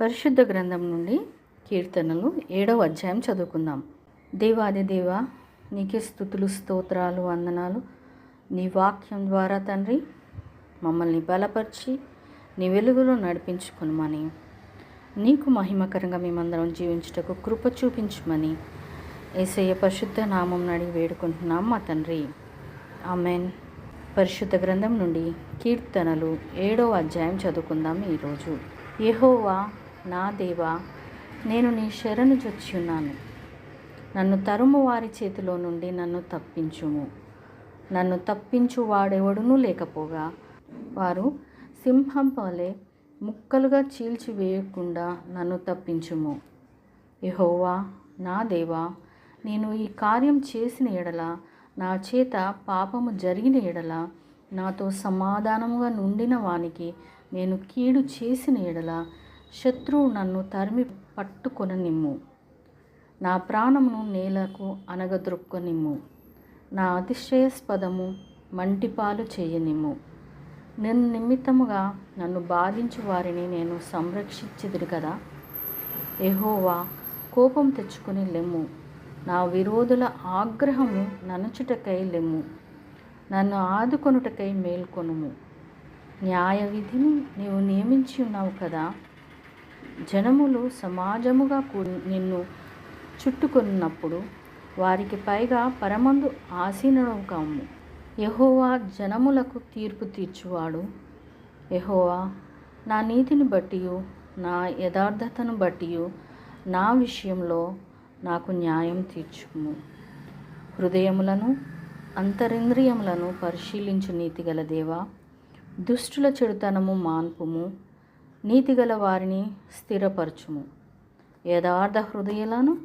పరిశుద్ధ గ్రంథం నుండి కీర్తనలు ఏడవ అధ్యాయం చదువుకుందాం. దేవాది దేవ నీకే స్థుతులు స్తోత్రాలు వందనాలు. నీ వాక్యం ద్వారా తండ్రి మమ్మల్ని బలపరిచి నీ వెలుగులో నడిపించుకునమని. నీకు మహిమకరంగా మేమందరం జీవించుటకు కృప చూపించమని. ఏసయ్య పరిశుద్ధ నామం నడిగి వేడుకుంటున్నాం మా తండ్రి. ఆమెన్. పరిశుద్ధ గ్రంథం నుండి కీర్తనలు ఏడవ అధ్యాయం చదువుకుందాం ఈరోజు. యహోవా నా దేవా నేను నీ శరణు చొచ్చున్నాను నన్ను తరుము వారి చేతిలో నుండి నన్ను తప్పించుము. నన్ను తప్పించు వాడెవడునూ లేకపోగా వారు సింహం పాలే ముక్కలుగా చీల్చివేయకుండా నన్ను తప్పించుము. యహోవా నా దేవా నేను ఈ కార్యం చేసిన ఎడల నా చేత పాపము జరిగిన ఎడల నాతో సమాధానముగా నుండిన వానికి నేను కీడు చేసిన ఎడల శత్రువు నన్ను తరిమి పట్టుకొననిమ్ము. నా ప్రాణమును నేలకు అనగదొక్కనిమ్ము నా అతిశయస్పదము మంటిపాలు చేయనిమ్ము. నేను నిమిత్తముగా నన్ను బాధించు వారిని నేను సంరక్షించదురు కదా? ఎహోవా కోపం తెచ్చుకుని లెమ్ము. నా విరోధుల ఆగ్రహము ననుచుటకై లెమ్ము. నన్ను ఆదుకొనుటకై మేల్కొనుము. న్యాయ విధిని నీవు నియమించి ఉన్నావు కదా? జనములు సమాజముగా నిన్ను చుట్టుకున్నప్పుడు వారికి పైగా పరమందు ఆసీనుడవు కాము యహోవా జనములకు తీర్పు తీర్చువాడు. యహోవా నా నీతిని బట్టి నా యథార్థతను బట్టి నా విషయంలో నాకు న్యాయం తీర్చుము. హృదయములను అంతరింద్రియములను పరిశీలించు నీతిగల దేవా దుష్టుల చెడుతనము మాన్పుము. నీతిగల వారిని స్థిరపరచుము. యథార్థ హృదయాలను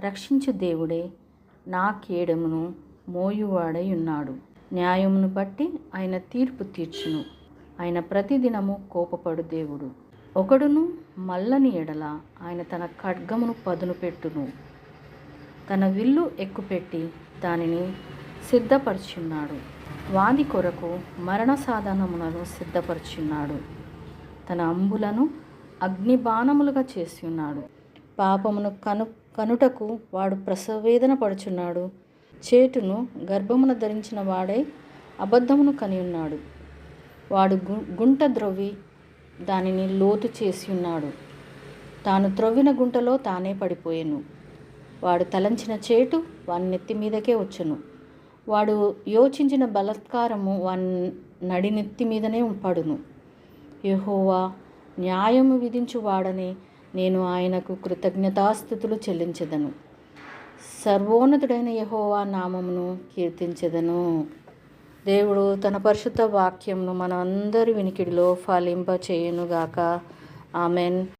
రక్షించు దేవుడే నా కేడమును మోయువాడై ఉన్నాడు. న్యాయమును బట్టి ఆయన తీర్పు తీర్చును. ఆయన ప్రతిదినము కోపపడు దేవుడు. ఒకడును మల్లని ఎడల ఆయన తన ఖడ్గమును పదును పెట్టును. తన విల్లు ఎక్కుపెట్టి దానిని సిద్ధపరచున్నాడు. వాది కొరకు మరణ సాధనములను సిద్ధపరచున్నాడు. తన అంబులను అగ్నిబాణములుగా చేసి ఉన్నాడు. పాపమును కను కనుటకు వాడు ప్రసవేదన పడుచున్నాడు. చేటును గర్భమున ధరించిన వాడై అబద్ధమును కని ఉన్నాడు. వాడు గు గుంట ద్రవ్వి దానిని లోతు చేసి ఉన్నాడు. తాను త్రవ్విన గుంటలో తానే పడిపోయాను. వాడు తలంచిన చేటు వాని నెత్తి మీదకే వచ్చును. వాడు యోచించిన బలత్కారము వాని నడినెత్తి మీదనే పడును. యహోవా న్యాయము విధించువాడని నేను ఆయనకు కృతజ్ఞతాస్థుతులు చెల్లించదను. సర్వోన్నతుడైన యహోవా నామమును కీర్తించదను. దేవుడు తన పరిశుద్ధ వాక్యంను మన అందరి వినికిడిలో ఫలింప చేయునుగాక ఆమెన్.